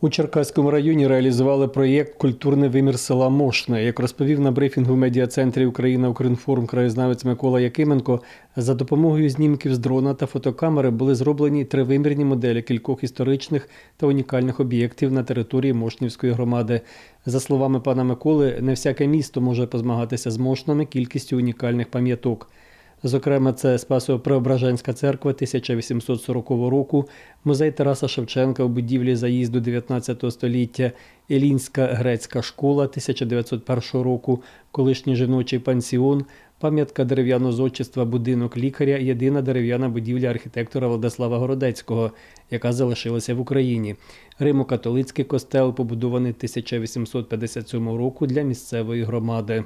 У Черкаському районі реалізували проєкт Культурний вимір села Мошне. Як розповів на брифінгу в медіа-центрі Україна Укрінформ краєзнавець Микола Якименко, за допомогою знімків з дрона та фотокамери були зроблені тривимірні моделі кількох історичних та унікальних об'єктів на території Мошнівської громади. За словами пана Миколи, не всяке місто може позмагатися з Мошнами кількістю унікальних пам'яток. Зокрема, це Спасо-Преображенська церква 1840 року, музей Тараса Шевченка у будівлі заїзду 19 століття, Елінська грецька школа 1901 року, колишній жіночий пансіон, пам'ятка дерев'яно-зодчества будинок лікаря, єдина дерев'яна будівля архітектора Владислава Городецького, яка залишилася в Україні. Римо-католицький костел, побудований 1857 року для місцевої громади.